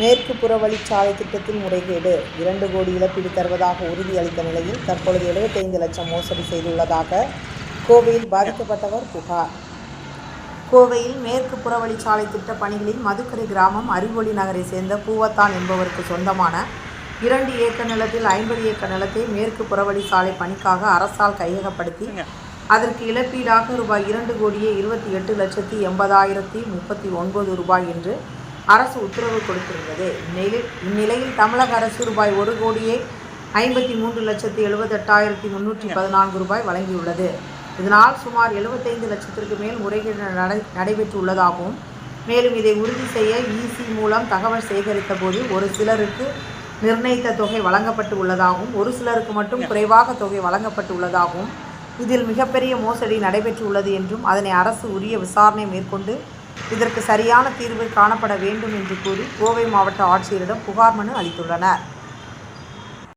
மேற்கு புறவழிச்சாலை திட்டத்தில் முறைகேடு. இரண்டு கோடி இழப்பீடு தருவதாக உறுதியளித்த நிலையில் தற்பொழுது எழுபத்தைந்து லட்சம் மோசடி செய்துள்ளதாக கோவையில் பாதிக்கப்பட்டவர் புகார். கோவையில் மேற்கு புறவழிச்சாலை திட்ட பணிகளில் மதுக்கரை கிராமம் அறிவொளி நகரை சேர்ந்த பூவத்தான் என்பவருக்கு சொந்தமான இரண்டு ஏக்கர் நிலத்தில் ஐம்பது ஏக்கர் நிலத்தை மேற்கு புறவழிச்சாலை பணிக்காக அரசால் கையகப்படுத்தி அதற்கு இழப்பீடாக ரூபாய் இரண்டு கோடியே இருபத்தி எட்டு லட்சத்தி எண்பதாயிரத்தி முப்பத்தி ஒன்பது ரூபாய் என்று அரசு உத்தரவு கொடுத்திருந்தது. இந்நிலையில் இந்நிலையில் தமிழக அரசு ரூபாய் ஒரு கோடியே ஐம்பத்தி மூன்று லட்சத்தி எழுபத்தெட்டாயிரத்தி முன்னூற்றி பதினான்கு ரூபாய் வழங்கியுள்ளது. இதனால் சுமார் எழுபத்தைந்து லட்சத்திற்கு மேல் முறைகேடு நடை நடைபெற்றுள்ளதாகவும் மேலும் இதை உறுதி செய்ய இசி மூலம் தகவல் சேகரித்த போது ஒரு சிலருக்கு நிர்ணயித்த தொகை வழங்கப்பட்டு உள்ளதாகவும் ஒரு சிலருக்கு மட்டும் குறைவாக தொகை வழங்கப்பட்டு உள்ளதாகவும் இதில் மிகப்பெரிய மோசடி நடைபெற்றுள்ளது என்றும் அதனை அரசு உரிய விசாரணை மேற்கொண்டு இதற்கு சரியான தீர்வு காணப்பட வேண்டும் என்று கூறி கோவை மாவட்ட ஆட்சியரிடம் புகார் மனு அளித்துள்ளனர்.